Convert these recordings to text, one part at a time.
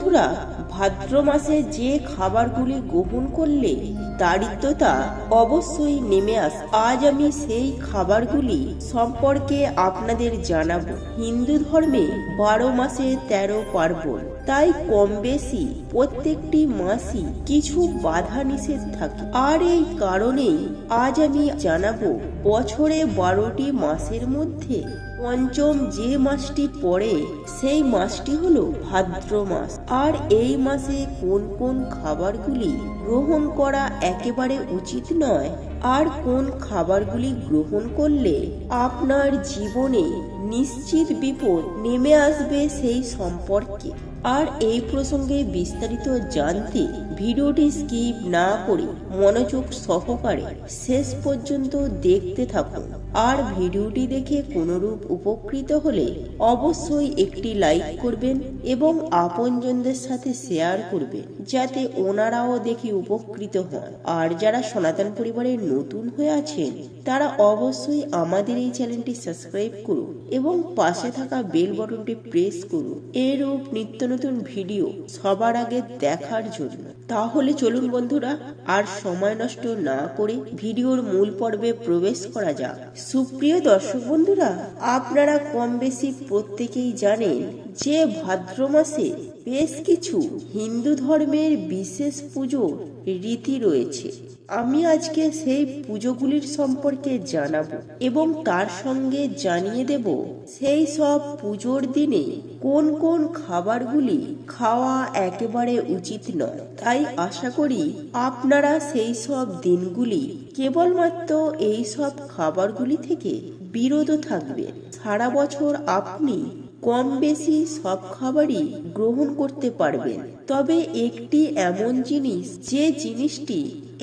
বন্ধুরা, ভাদ্র মাসে যে খাবারগুলি গ্রহণ করলে দারিদ্রতা অবশ্যই নেমে আস, আজ আমি সেই খাবারগুলি সম্পর্কে আপনাদের জানাব। হিন্দু ধর্মে বারো মাসে তেরো পার্বণ, তাই কম বেশি প্রত্যেকটি মাসই কিছু বাধা নিষেধ থাকে। আর এই কারণেই আজ আমি জানাব, বছরে বারোটি মাসের মধ্যে পঞ্চম যে মাসটি পড়ে, সেই মাসটি হলো ভাদ্র মাস। আর এই মাসে কোন কোন খাবারগুলি গ্রহণ করা একেবারে উচিত নয়, আর কোন খাবারগুলি গ্রহণ করলে আপনার জীবনে নিশ্চিত বিপদ নেমে আসবে সেই সম্পর্কে। আর এই প্রসঙ্গে বিস্তারিত জানতে ভিডিওটি স্কিপ না করে মনোযোগ সহকারে শেষ পর্যন্ত দেখতে থাকুন। আর ভিডিওটি দেখে কোনরূপ উপকৃত হলে অবশ্যই একটি লাইক করবেন এবং আপনজনদের সাথে শেয়ার করবেন, যাতে ওনারাও দেখে উপকৃত হন। আর যারা সনাতন পরিবারের নতুন হয়ে আছেন, তারা অবশ্যই আমাদের এই চ্যানেলটি সাবস্ক্রাইব করুন এবং পাশে থাকা বেল বটনটি প্রেস করুন। এরূপ নিত্য নতুন ভিডিও সবার আগে দেখার জন্য। তাহলে চলুন বন্ধুরা, আর সময় নষ্ট না করে ভিডিওর মূল পর্বে প্রবেশ করা যাক। সুপ্রিয় দর্শক বন্ধুরা, আপনারা কম বেশি প্রত্যেকেই জানেন যে ভাদ্র মাসে বেশ কিছু হিন্দু ধর্মের বিশেষ পুজো রীতি রয়েছে। আমি আজকে সেই পুজোগুলির সম্পর্কে জানাব এবং তার সঙ্গে জানিয়ে দেব সেই সব পুজোর দিনে কোন কোন খাবারগুলি খাওয়া একেবারে উচিত নয়। তাই আশা করি আপনারা সেই সব দিনগুলি কেবলমাত্র এই সব খাবারগুলি থেকে বিরত থাকবেন। সারা বছর আপনি কম বেশি সব খাবারই গ্রহণ করতে পারবেন। তবে একটি এমন জিনিস, যে জিনিসটি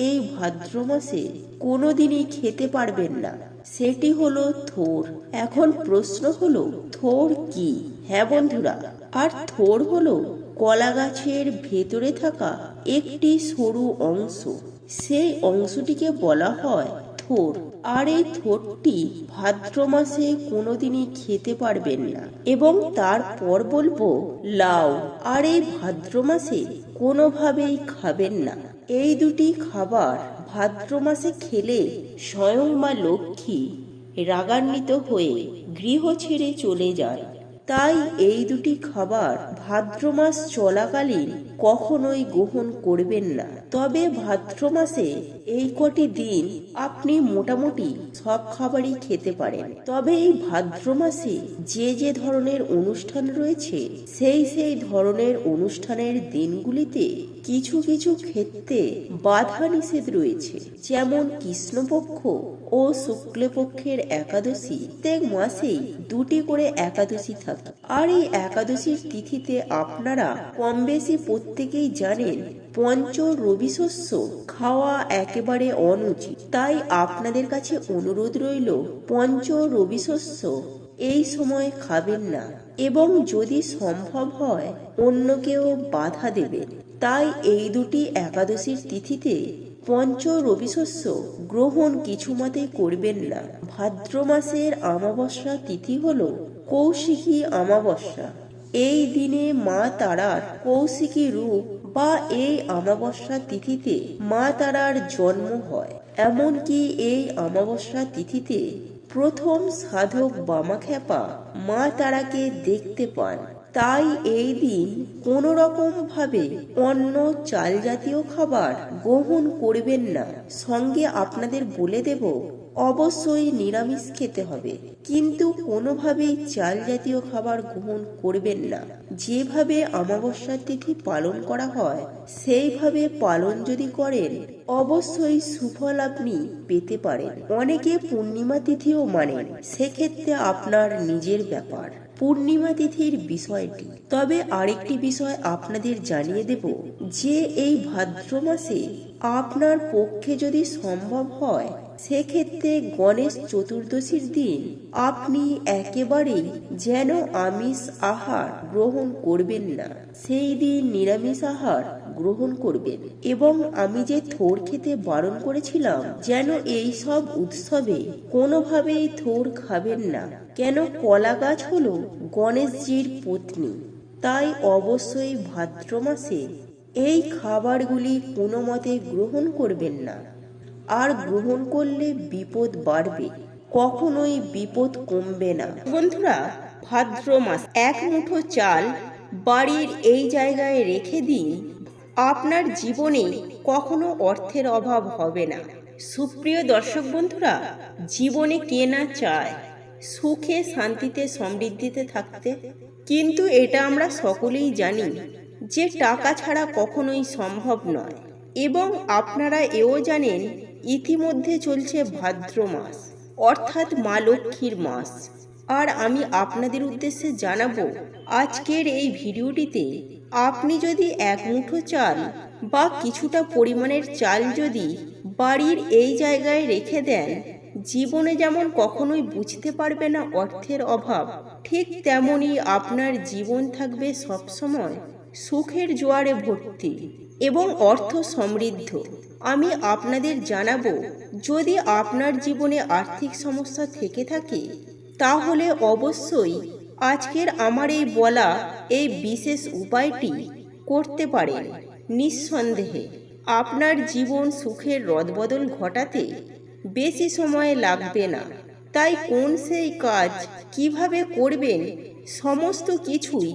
এই ভাদ্র মাসে কোনোদিনই খেতে পারবেন না, সেটি হলো থোর। এখন প্রশ্ন হলো, থোর কি? হ্যাঁ বন্ধুরা, আর থোর হলো কলা গাছের ভেতরে থাকা একটি সরু অংশ। সেই অংশটিকে বলা হয় থোর, আর এই থোরটি ভাদ্র মাসে কোনোদিনই খেতে পারবেন না। এবং তারপর বলব, লাউ, আর এই ভাদ্র মাসে কোনোভাবেই খাবেন না। এই দুটি খাবার ভাদ্র মাসে খেলে স্বয়ং মা লক্ষ্মী রাগান্বিত হয়ে গৃহ ছেড়ে চলে যায়। তাই এই দুটি খাবার ভাদ্র মাস চলাকালীন কখনোই গ্রহণ করবেন না। তবে ভাদ্র মাসে এই কটি দিন আপনি মোটামুটি সব খাবারই খেতে পারেন। তবে এই ভাদ্র মাসে যে যে ধরনের অনুষ্ঠান রয়েছে, সেই সেই ধরনের অনুষ্ঠানের দিনগুলিতে কিছু কিছু ক্ষেত্রে বাধা নিষেধ রয়েছে। যেমন কৃষ্ণপক্ষ ও শুক্লপক্ষের একাদশী। প্রত্যেক মাসেই দুটি করে একাদশী থাকে। আর এই একাদশীর তিথিতে আপনারা কম বেশি প্রত্যেকেই জানেন পঞ্চ রবি শস্য খাওয়া একেবারে অনুচিত। তাই আপনাদের কাছে অনুরোধ রইল পঞ্চ রবি শস্য এই সময় খাবেন না। এবং যদি সম্ভব হয় অন্যকেও বাধা দেবেন। তাই এই দুটি একাদশীর তিথিতে পঞ্চ রবিশস্য গ্রহণ কিছুমাতেই করবেন না। ভাদ্র মাসের অমাবস্যা তিথি হল কৌশিকী অমাবস্যা। এই দিনে মা তারার কৌশিকী রূপ বা এই অমাবস্যা তিথিতে মা তারার জন্ম হয়। এমনকি এই অমাবস্যা তিথিতে প্রথম সাধক বামাখ্যাপা মা তারাকে দেখতে পান। তাই এই দিন কোনো রকম ভাবে অন্য চাল জাতীয় খাবার গ্রহণ করবেন না। সঙ্গে আপনাদের বলে দেব, অবশ্যই নিরামিষ খেতে হবে। কিন্তু কোনোভাবেই চাল জাতীয় খাবার গ্রহণ করবেন না। যেভাবে অমাবস্যার তিথি পালন করা হয়, সেইভাবে পালন যদি করেন, অবশ্যই সুফল আপনি পেতে পারেন। অনেকে পূর্ণিমা তিথিও মানেন, সেক্ষেত্রে আপনার নিজের ব্যাপার। পূর্ণিমা তিথির বিষয়টি। তবে আরেকটি বিষয় আপনাদের জানিয়ে দেব যে এই ভাদ্র মাসে আপনার পক্ষে যদি সম্ভব হয় সেক্ষেত্রে গণেশ চতুর্দশীর দিন আপনি একেবারেই যেন আমিষ আহার গ্রহণ করবেন না। সেই দিন নিরামিষ আহার গ্রহণ করবেন। এবং আমি যে থোর খেতে বারণ করেছিলাম, যেন এই সব উৎসবে কোনোভাবেই থোর খাবেন না। কেন কলা গাছ হল গণেশজির পত্নী, তাই অবশ্যই ভাদ্র মাসে এই খাবারগুলি কোনো মতে গ্রহণ করবেন না। আর গ্রহণ করলে বিপদ বাড়বে, কখনোই বিপদ কমবে না। বন্ধুরা, ভাদ্র মাস, এক মুঠো চাল বাড়ির এই জায়গায় রেখে দিন, আপনার জীবনে কখনো অর্থের অভাব হবে না। সুপ্রিয় দর্শক বন্ধুরা, জীবনে কে না চায় সুখে, শান্তিতে, সমৃদ্ধিতে থাকতে? কিন্তু এটা আমরা সকলেই জানি যে টাকা ছাড়া কখনোই সম্ভব নয়। এবং আপনারা এও জানেন ইতিমধ্যে চলছে ভাদ্র মাস, অর্থাৎ মা লক্ষ্মীর মাস। আর আমি আপনাদের উদ্দেশ্যে জানাব, আজকের এই ভিডিওটিতে আপনি যদি এক মুঠো চাল বা কিছুটা পরিমাণের চাল যদি বাড়ির এই জায়গায় রেখে দেন, জীবনে যেমন কখনোই বুঝতে পারবে না অর্থের অভাব, ঠিক তেমনই আপনার জীবন থাকবে সবসময় সুখের জোয়ারে ভর্তি এবং অর্থ সমৃদ্ধ। আমি আপনাদের জানাব, যদি আপনার জীবনে আর্থিক সমস্যা থেকে থাকে, তাহলে অবশ্যই আজকের আমার এই বলা এই বিশেষ উপায়টি করতে পারেন। নিঃসন্দেহে, আপনার জীবন সুখের রদবদল ঘটাতে বেশি সময় লাগবে না। তাই কোন সেই কাজ, কীভাবে করবেন, সমস্ত কিছুই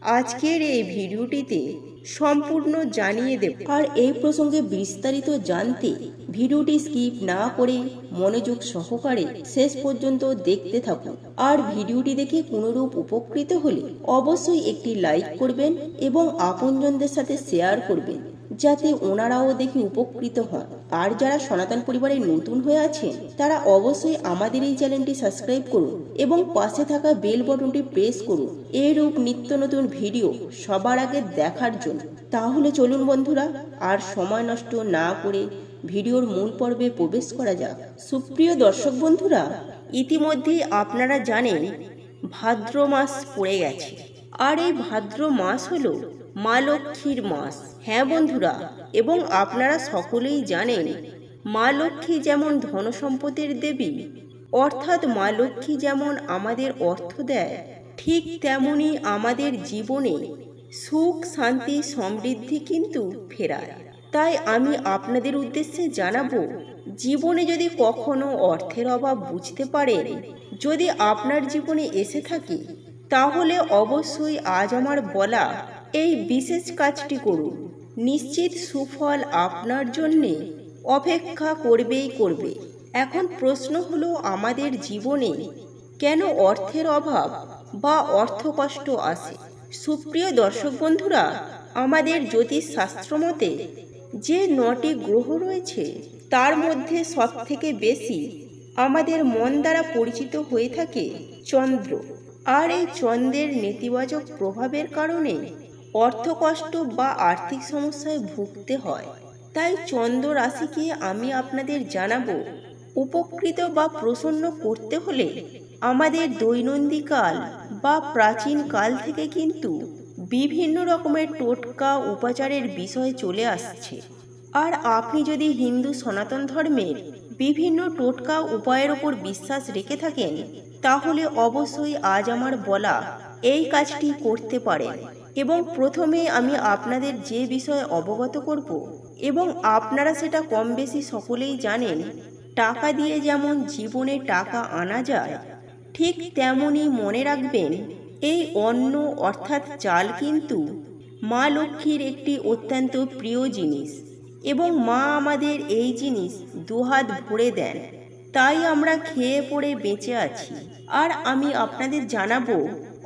আজকের এই ভিডিওটিতে সম্পূর্ণ জানিয়ে দেব। আর এই প্রসঙ্গে বিস্তারিত জানতে ভিডিওটি স্কিপ না করে মনোযোগ সহকারে শেষ পর্যন্ত দেখতে থাকুন। আর ভিডিওটি দেখে কোনোরূপ উপকৃত হলে অবশ্যই একটি লাইক করবেন এবং আপনজনদের সাথে শেয়ার করবেন। যাতে ওনারাও দেখে উপকৃত হন। আর যারা সনাতন পরিবারে নতুন হয়ে আছেন, তারা অবশ্যই আমাদের এই চ্যানেলটি সাবস্ক্রাইব করুন এবং পাশে থাকা বেল বটনটি প্রেস করুন। এরূপ নিত্য নতুন ভিডিও সবার আগে দেখার জন্য। তাহলে চলুন বন্ধুরা, আর সময় নষ্ট না করে ভিডিওর মূল পর্বে প্রবেশ করা যাক। সুপ্রিয় দর্শক বন্ধুরা, ইতিমধ্যে আপনারা জানেন ভাদ্র মাস পড়ে গেছে। আর এই ভাদ্র মাস হলো মা লক্ষ্মীর মাস। হ্যাঁ বন্ধুরা, এবং আপনারা সকলেই জানেন, মা লক্ষ্মী যেমন ধনসম্পদের দেবী, অর্থাৎ মা লক্ষ্মী যেমন আমাদের অর্থ দেয়, ঠিক তেমনি আমাদের জীবনে সুখ, শান্তি, সমৃদ্ধি কিন্তু ফেরায়। তাই আমি আপনাদের উদ্দেশ্যে জানাব, জীবনে যদি কখনো অর্থের অভাব বুঝতে পারেন, যদি আপনার জীবনে এসে থাকে, তাহলে অবশ্যই আজ আমার বলা এই বিশেষ কাজটি করুন। নিশ্চিত সুফল আপনার জন্যে অপেক্ষা করবেই করবে। এখন প্রশ্ন হলো আমাদের জীবনে কেন অর্থের অভাব বা অর্থ কষ্ট আসে? সুপ্রিয় দর্শক বন্ধুরা, আমাদের জ্যোতিষ শাস্ত্র মতে যে নটি গ্রহ রয়েছে, তার মধ্যে সব থেকে বেশি আমাদের মন দ্বারা পরিচিত হয়ে থাকে চন্দ্র। আর এই চন্দ্রের নেতিবাচক প্রভাবের কারণে অর্থকষ্ট বা আর্থিক সমস্যায় ভুগতে হয়। তাই চন্দ্র রাশিকে আমি আপনাদের জানাব, উপকৃত বা প্রসন্ন করতে হলে আমাদের দৈনন্দিকাল বা প্রাচীন কাল থেকে কিন্তু বিভিন্ন রকমের টোটকা উপাচারের বিষয় চলে আসছে। আর আপনি যদি হিন্দু সনাতন ধর্মের বিভিন্ন টোটকা উপায়ের ওপর বিশ্বাস রেখে থাকেন, তাহলে অবশ্যই আজ আমার বলা এই কাজটি করতে পারেন। এবং প্রথমে আমি আপনাদের যে বিষয়ে অবগত করব এবং আপনারা সেটা কম বেশি সকলেই জানেন, টাকা দিয়ে যেমন জীবনে টাকা আনা যায়, ঠিক তেমনই মনে রাখবেন, এই অন্ন অর্থাৎ চাল কিন্তু মা লক্ষ্মীর একটি অত্যন্ত প্রিয় জিনিস এবং মা আমাদের এই জিনিস দুহাত ভরে দেন। তাই আমরা খেয়ে পড়ে বেঁচে আছি। আর আমি আপনাদের জানাব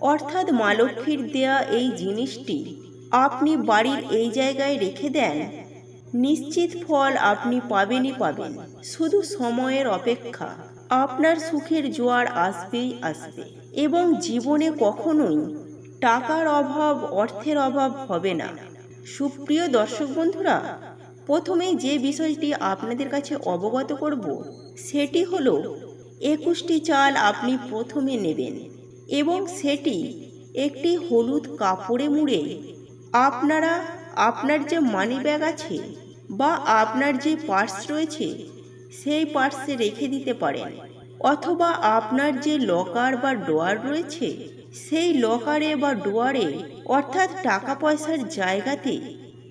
অর্থাৎ মা লক্ষ্মীর দেয়া এই জিনিসটি আপনি বাড়ির এই জায়গায় রেখে দেন, নিশ্চিত ফল আপনি পাবেনই পাবেন, শুধু সময়ের অপেক্ষা। আপনার সুখের জোয়ার আসবেই আসবে এবং জীবনে কখনোই টাকার অভাব, অর্থের অভাব হবে না। সুপ্রিয় দর্শক বন্ধুরা, প্রথমে যে বিষয়টি আপনাদের কাছে অবগত করব, সেটি হলো, একুশটি চাল আপনি প্রথমে নেবেন। এবং সেটি একটি হলুদ কাপড়ে মুড়ে। আপনারা আপনার যে মানি ব্যাগ আছে বা আপনার যে পার্স রয়েছে, সেই পার্সে রেখে দিতে পারেন। অথবা আপনার যে লকার বা ডোয়ার রয়েছে, সেই লকারে বা ডোয়ারে অর্থাৎ টাকা পয়সার জায়গাতে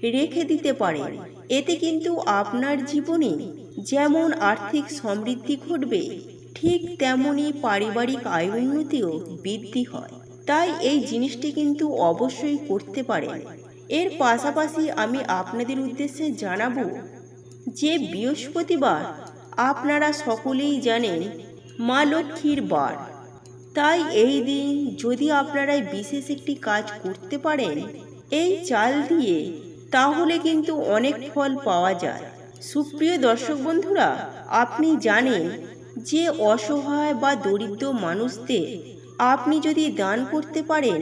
রেখে দিতে পারেন। এতে কিন্তু আপনার জীবনে যেমন আর্থিক সমৃদ্ধি ঘটবে ঠিক তেমনই পারিবারিক আয় উন্নতিও বৃদ্ধি হয়। তাই এই জিনিসটি কিন্তু অবশ্যই করতে পারেন। এর পাশাপাশি আমি আপনাদের উদ্দেশ্যে জানাব যে বৃহস্পতিবার আপনারা সকলেই জানেন মা লক্ষ্মীর বার। তাই এই দিন যদি আপনারা বিশেষ একটি কাজ করতে পারেন, এই চাল দিয়ে তাহলে কিন্তু অনেক ফল পাওয়া যায়। সুপ্রিয় দর্শক বন্ধুরা, আপনি জানেন যে অসহায় বা দরিদ্র মানুষদের আপনি যদি দান করতে পারেন,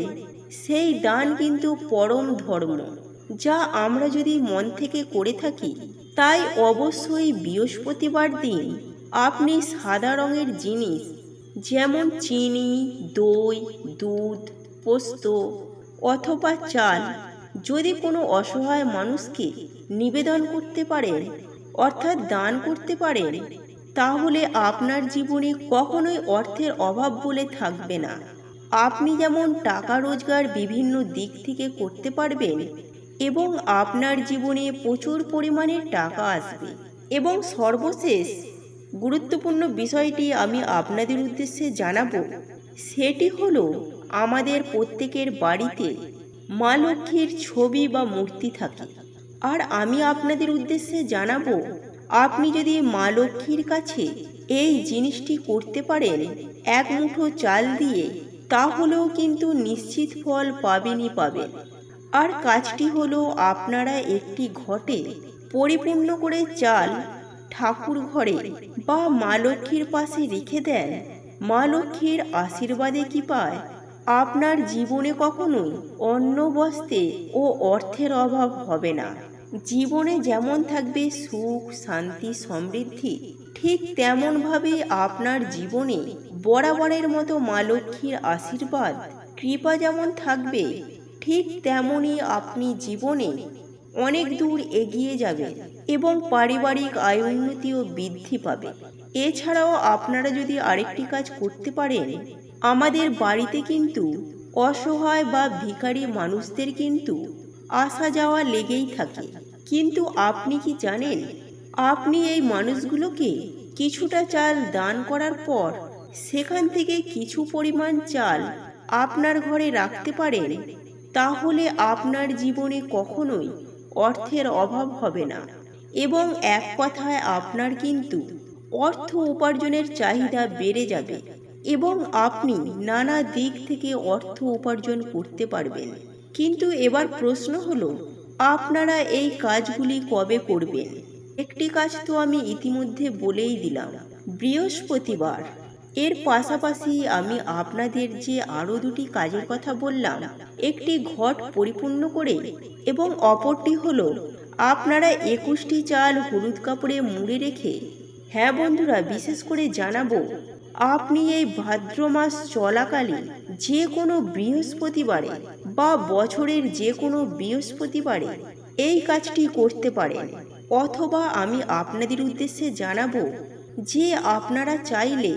সেই দান কিন্তু পরম ধর্ম, যা আমরা যদি মন থেকে করে থাকি। তাই অবশ্যই বৃহস্পতিবার দিন আপনি সাদা রঙের জিনিস, যেমন চিনি, দই, দুধ, পোস্ত অথবা চাল, যদি কোনো অসহায় মানুষকে নিবেদন করতে পারেন, অর্থাৎ দান করতে পারেন তাহলে আপনার জীবনে কখনোই অর্থের অভাব বলে থাকবে না। আপনি যেমন টাকা রোজগার বিভিন্ন দিক থেকে করতে পারবেন এবং আপনার জীবনে প্রচুর পরিমাণে টাকা আসবে। এবং সর্বশেষ গুরুত্বপূর্ণ বিষয়টি আমি আপনাদের উদ্দেশ্যে জানাব, সেটি হলো আমাদের প্রত্যেকের বাড়িতে মা লক্ষ্মীর ছবি বা মূর্তি থাকে। আর আমি আপনাদের উদ্দেশ্যে জানাব আপনি যদি মা লক্ষ্মীর কাছে এই জিনিসটি করতে পারেন, এক মুঠো চাল দিয়ে, তাহলেও কিন্তু নিশ্চিত ফল পাবেনই পাবেন। আর কাজটি হলো আপনারা একটি ঘটে পরিপূর্ণ করে চাল ঠাকুর ঘরে বা মা লক্ষ্মীর পাশে রেখে দেন, মা লক্ষ্মীর আশীর্বাদে কি পায়? আপনার জীবনে কখনোই অন্ন বস্তে ও অর্থের অভাব হবে না। জীবনে যেমন থাকবে সুখ, শান্তি, সমৃদ্ধি, ঠিক তেমনভাবে আপনার জীবনে বরাবরের মতো মা লক্ষ্মীর আশীর্বাদ, কৃপা যেমন থাকবে, ঠিক তেমনই আপনি জীবনে অনেক দূর এগিয়ে যাবেন এবং পারিবারিক আয় উন্নতিও বৃদ্ধি পাবে। এছাড়াও আপনারা যদি আরেকটি কাজ করতে পারেন, আমাদের বাড়িতে কিন্তু অসহায় বা ভিখারি মানুষদের কিন্তু আসা যাওয়া লেগেই থাকে। কিন্তু আপনি কি জানেন, আপনি এই মানুষগুলোকে কিছুটা চাল দান করার পর সেখান থেকে কিছু পরিমাণ চাল আপনার ঘরে রাখতে পারেন, তাহলে আপনার জীবনে কখনোই অর্থের অভাব হবে না। এবং এক কথায় আপনার কিন্তু অর্থ উপার্জনের চাহিদা বেড়ে যাবে এবং আপনি নানা দিক থেকে অর্থ উপার্জন করতে পারবেন। কিন্তু এবার প্রশ্ন হলো, আপনারা এই কাজগুলি কবে করবেন? একটি কাজ তো আমি ইতিমধ্যে বলেই দিলাম, বৃহস্পতিবার। এর পাশাপাশি আমি আপনাদের যে আরও দুটি কাজের কথা বললাম, একটি ঘট পরিপূর্ণ করে এবং অপরটি হলো, আপনারা একুশটি চাল হলুদ কাপড়ে মুড়ে রেখে হ্যাঁ বন্ধুরা, বিশেষ করে জানাব আপনি এই ভাদ্র মাস চলাকালীন যে কোনো বৃহস্পতিবারে বা বছরের যে কোনো বৃহস্পতিবারে এই কাজটি করতে পারেন, অথবা আমি আপনাদের উদ্দেশ্যে জানাব যে আপনারা চাইলে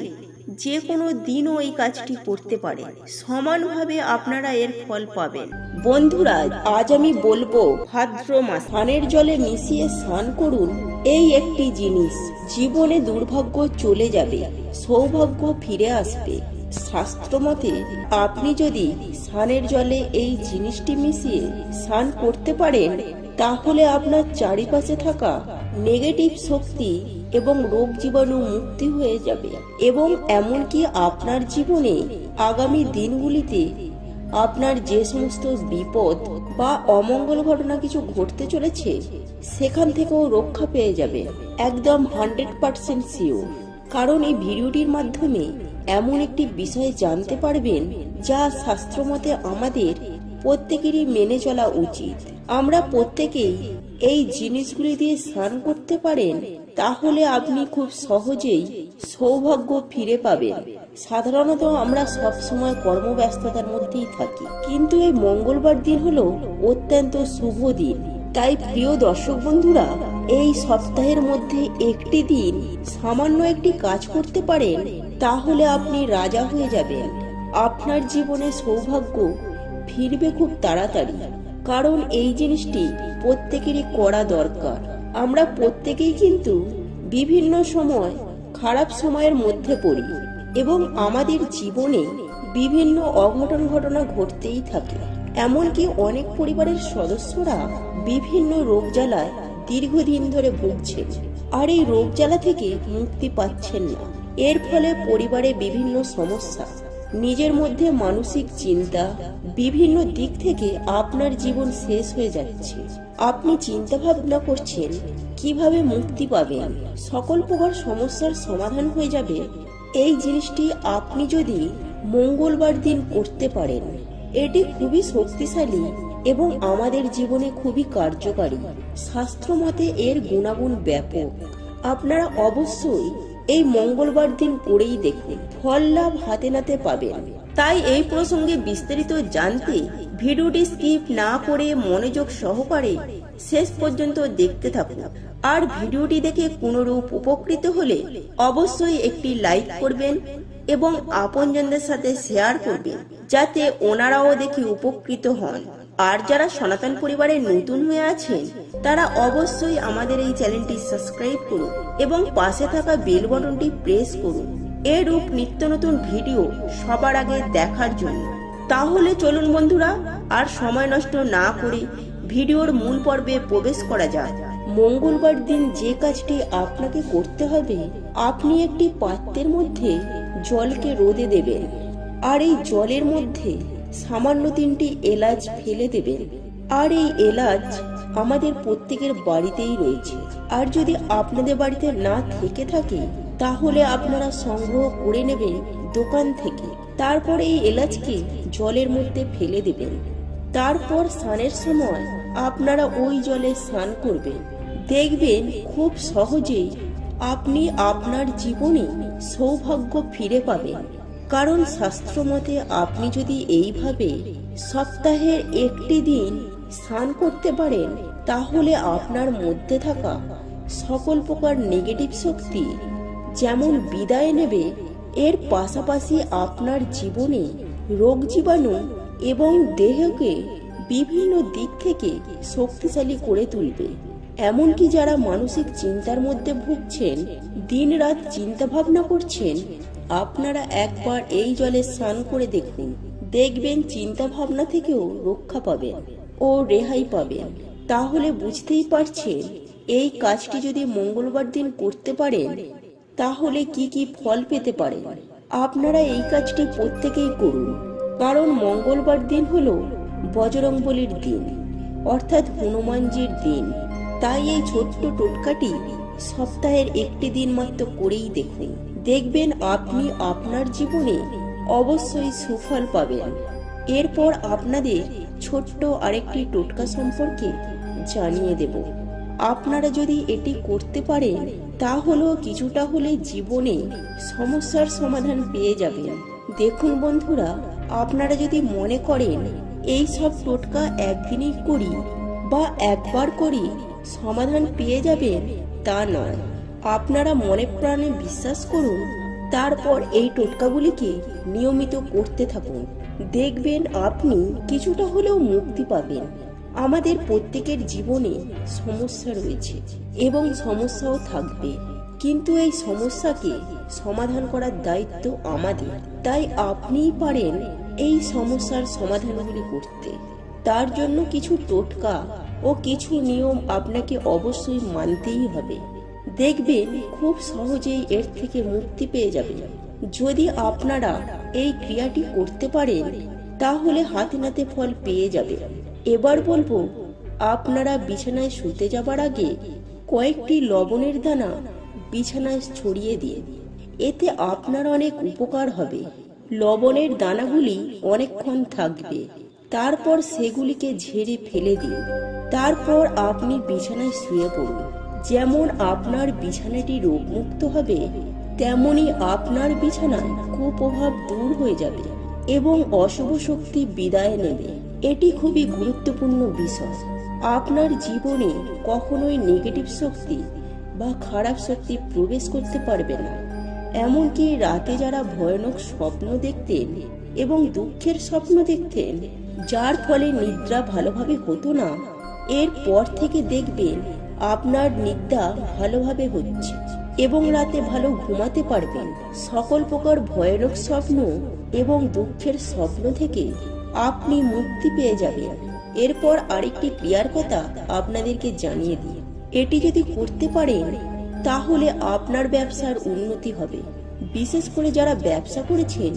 যে কোনো দিনও এই কাজটি করতে পারে। সমানভাবে আপনারা এর ফল পাবেন। বন্ধুরা আজ আমি বলব ভাদ্র মাস। স্নানের জলে মিশিয়ে স্নান করুন এই একটি জিনিস। জীবনে দুর্ভাগ্য চলে যাবে সৌভাগ্য ফিরে আসবে। শাস্ত্রমতে আপনি যদি স্নানের জলে এই জিনিসটি মিশিয়ে স্নান করতে পারেন তাহলে আপনার চারিপাশে থাকা নেগেটিভ শক্তি এবং রোগ জীবাণু মুক্তি হয়ে যাবে। এবং এমনকি আপনার জীবনে আগামী দিনগুলিতে আপনার যে সমস্ত বিপদ বা অমঙ্গল ঘটনা কিছু ঘটতে চলেছে, সেখান থেকেও রক্ষা পেয়ে যাবে। একদম হান্ড্রেড পার্সেন্ট শিওর। কারণ এই ভিডিওটির মাধ্যমে এমন একটি বিষয় জানতে পারবেন যা শাস্ত্রমতে আমাদের প্রত্যেকেরই মেনে চলা উচিত। আমরা প্রত্যেকেই এই জিনিসগুলি দিয়ে স্নান করতে পারেন তাহলে আপনি খুব সহজেই সৌভাগ্য ফিরে পাবেন। সাধারণত আমরা সব সময় কর্মব্যস্ততার মধ্যেই থাকি। কিন্তু এই মঙ্গলবার দিন হলো অত্যন্ত শুভ দিন। তাই প্রিয় দর্শক বন্ধুরা, এই সপ্তাহের মধ্যে একটি দিন সামান্য একটি কাজ করতে পারেন, তাহলে আপনি রাজা হয়ে যাবেন। আপনার জীবনে সৌভাগ্য ফিরবে খুব তাড়াতাড়ি। কারণ এই জিনিসটি প্রত্যেকেরই করা দরকার। আমরা প্রত্যেকেই কিন্তু বিভিন্ন সময় খারাপ সময়ের মধ্যে পড়ি এবং আমাদের জীবনে বিভিন্ন অঘটন ঘটনা ঘটতেই থাকে। এমনকি অনেক পরিবারের সদস্যরা বিভিন্ন রোগ জ্বালায় দীর্ঘদিন ধরে ভুগছে আর এই রোগ জ্বালা থেকে মুক্তি পাচ্ছেন না। এর ফলে পরিবারে বিভিন্ন সমস্যা নিজের মধ্যে মানসিক চিন্তা বিভিন্ন দিক থেকে আপনার জীবন শেষ হয়ে যাচ্ছে। আপনি চিন্তা ভাবনা করছেন, কীভাবে মুক্তি পাবেন, সকল প্রকার সমস্যার সমাধান হয়ে যাবে। এই জিনিসটি আপনি যদি মঙ্গলবার দিন করতে পারেন, এটি খুবই শক্তিশালী এবং আমাদের জীবনে খুবই কার্যকারী। শাস্ত্র মতে এর গুণাগুণ ব্যাপক। আপনারা অবশ্যই এই মঙ্গলবার দিন করেই দেখুন। ফল লাভ হাতে নাতে পাবেন। তাই এই প্রসঙ্গে বিস্তারিত জানতে ভিডিওটি স্কিপ না করে মনোযোগ সহকারে শেষ পর্যন্ত দেখতে থাকুন। আর ভিডিওটি দেখে কোনরূপ উপকৃত হলে অবশ্যই একটি লাইক করবেন এবং আপনজনদের সাথে শেয়ার করবেন, যাতে ওনারাও দেখে উপকৃত হন। আর যারা সনাতন পরিবারে নতুন হয়ে আছেন, তারা অবশ্যই আমাদের এই চ্যানেলটি সাবস্ক্রাইব করুন এবং পাশে থাকা বেল বাটনটি প্রেস করুন। এরূপ নিত্য নতুন ভিডিও সবার আগে দেখার জন্য। তাহলে চলুন বন্ধুরা, আর সময় নষ্ট না করে ভিডিওর মূল পর্বে প্রবেশ করা যাক। মঙ্গলবার দিন যে কাজটি আপনাকে করতে হবে, আপনি একটি পাত্রের মধ্যে জলকে রোদে দেবেন। আর এই জলের মধ্যে সামান্য তিনটি এলাচ ফেলে দেবেন। আর এই এলাচ আমাদের প্রত্যেকের বাড়িতেই রয়েছে। আর যদি আপনাদের বাড়িতে না থেকে থাকে, তাহলে আপনারা সংগ্রহ করে নেবেন দোকান থেকে। তারপর এই এলাচকে জলের মধ্যে ফেলে দেবেন। তারপর স্নানের সময় আপনারা ওই জলে স্নান করবেন। দেখবেন খুব সহজেই আপনি আপনার জীবনে সৌভাগ্য ফিরে পাবেন। কারণ শাস্ত্র মতে আপনি যদি এইভাবে সপ্তাহের একটি দিন স্নান করতে পারেন, তাহলে আপনার মধ্যে থাকা সকল প্রকার নেগেটিভ শক্তি যেমন বিদায় নেবে, এর পাশাপাশি আপনার জীবনে রোগ জীবাণু এবং দেহকে বিভিন্ন দিক থেকে শক্তিশালী করে তুলবে। এমনকি যারা মানসিক চিন্তার মধ্যে ভুগছেন দিন রাত চিন্তা ভাবনা করছেন আপনারা একবার এই জলে স্নান করে দেখুন। দেখবেন চিন্তা ভাবনা থেকেও রক্ষা পাবেন ও রেহাই পাবেন। তাহলে বুঝতেই পারছেন, এই কাজটি যদি মঙ্গলবার দিন করতে পারেন, তাহলে কি কি ফল পেতে পারেন। আপনারা এই কাজটি প্রত্যেকেই করুন, কারণ মঙ্গলবার দিন হলো বজরংবলির দিন, অর্থাৎ হনুমানজির দিন। তাই এই ছোট্ট টোটকাটি সপ্তাহের একটি দিন মাত্র করেই দেখুন। দেখবেন আপনি আপনার জীবনে অবশ্যই সুফল পাবেন। এরপর আপনাদের ছোট্ট আরেকটি টোটকা সম্পর্কে জানিয়ে দেব। আপনারা যদি এটি করতে পারেন, তাহলেও কিছুটা হলে জীবনে সমস্যার সমাধান পেয়ে যাবেন। দেখুন বন্ধুরা, আপনারা যদি মনে করেন, এই সব টোটকা একদিনই করি বা একবার করি সমাধান পেয়ে যাবেন, তা নয়। আপনারা মনে প্রাণে বিশ্বাস করুন, তারপর এই টোটকাগুলিকে নিয়মিত করতে থাকুন। দেখবেন আপনি কিছুটা হলেও মুক্তি পাবেন। আমাদের প্রত্যেকের জীবনে সমস্যা রয়েছে এবং সমস্যাও থাকবে। কিন্তু এই সমস্যাকে সমাধান করার দায়িত্ব আমাদের। তাই আপনিই পারেন এই সমস্যার সমাধানগুলি করতে। তার জন্য কিছু টোটকা ও কিছু নিয়ম আপনাকে অবশ্যই মানতেই হবে। দেখবেন খুব সহজেই এর থেকে মুক্তি পেয়ে যাবেন যদি আপনারা এই ক্রিয়াটি করতে পারেন, তাহলে হাতে নাতে ফল পেয়ে যাবে। এবার বলব, আপনারা বিছানায় শুতে যাবার আগে কয়েকটি লবণের দানা বিছানায় ছড়িয়ে দিয়ে, এতে আপনার অনেক উপকার হবে। লবণের দানাগুলি অনেকক্ষণ থাকবে। তারপর সেগুলিকে ঝেড়ে ফেলে দিন। তারপর আপনি বিছানায় শুয়ে পড়ুন। যেমন আপনার বিছানাটি রোগমুক্ত হবে, তেমনি আপনার বিছানায় কুপ্রভাব দূর হয়ে যাবে এবং অশুভ শক্তি বিদায় নেবে। এটি খুবই গুরুত্বপূর্ণ বিষয়। আপনার জীবনে কখনোই নেগেটিভ শক্তি বা খারাপ শক্তি প্রবেশ করতে পারবে না। এমনকি রাতে যারা ভয়ানক স্বপ্ন দেখতেন এবং দুঃখের স্বপ্ন দেখতেন, যার ফলে নিদ্রা ভালোভাবে হতো না, এরপর থেকে দেখবেন আপনার নিদ্রা ভালোভাবে হচ্ছে এবং রাতে ভালো ঘুমাতে পারবেন। সকল প্রকার ভয়ানক স্বপ্ন এবং দুঃখের স্বপ্ন থেকে আপনি মুক্তি পেয়ে যাবেন। এরপর আরেকটি ক্রিয়ার কথা আপনাদেরকে জানিয়ে দিই। এটি যদি করতে পারেন, তাহলে আপনার ব্যবসার উন্নতি হবে। বিশেষ করে যারা ব্যবসা করেছেন,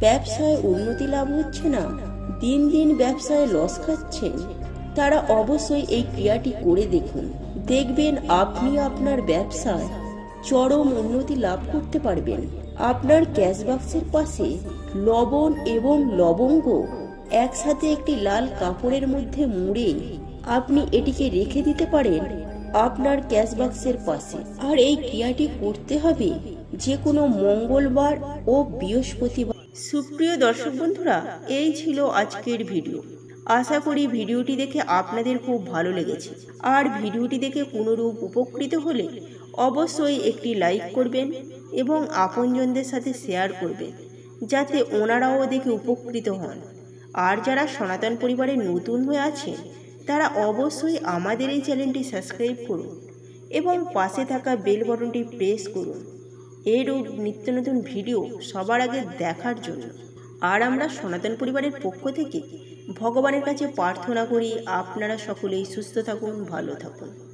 ব্যবসায় উন্নতি লাভ হচ্ছে না, দিন দিন ব্যবসায় লস খাচ্ছেন, তারা অবশ্যই এই ক্রিয়াটি করে দেখুন। দেখবেন আপনি আপনার ব্যবসায় চরম উন্নতি লাভ করতে পারবেন। আপনার ক্যাশ বাক্সের পাশে লবণ এবং লবঙ্গ একসাথে একটি লাল কাপড়ের মধ্যে মুড়ে আপনি এটিকে রেখে দিতে পারেন আপনার ক্যাশ বাক্সের পাশে। আর এই ক্রিয়াটি করতে হবে যে কোনো মঙ্গলবার ও বৃহস্পতিবার। সুপ্রিয় দর্শক বন্ধুরা, এই ছিল আজকের ভিডিও। আশা করি ভিডিওটি দেখে আপনাদের খুব ভালো লেগেছে। আর ভিডিওটি দেখে কোনোরূপ উপকৃত হলে অবশ্যই একটি লাইক করবেন এবং আপনজনদের সাথে শেয়ার করবেন, যাতে ওনারাও দেখে উপকৃত হন। আর যারা সনাতন পরিবারে নতুন হয়ে আছেন, তারা অবশ্যই আমাদের এই চ্যানেলটি সাবস্ক্রাইব করুন এবং পাশে থাকা বেল বটনটি প্রেস করুন। এরূপ নিত্য নতুন ভিডিও সবার আগে দেখার জন্য। আর আমরা সনাতন পরিবারের পক্ষ থেকে ভগবানের কাছে প্রার্থনা করি আপনারা সকলেই সুস্থ থাকুন ভালো থাকুন।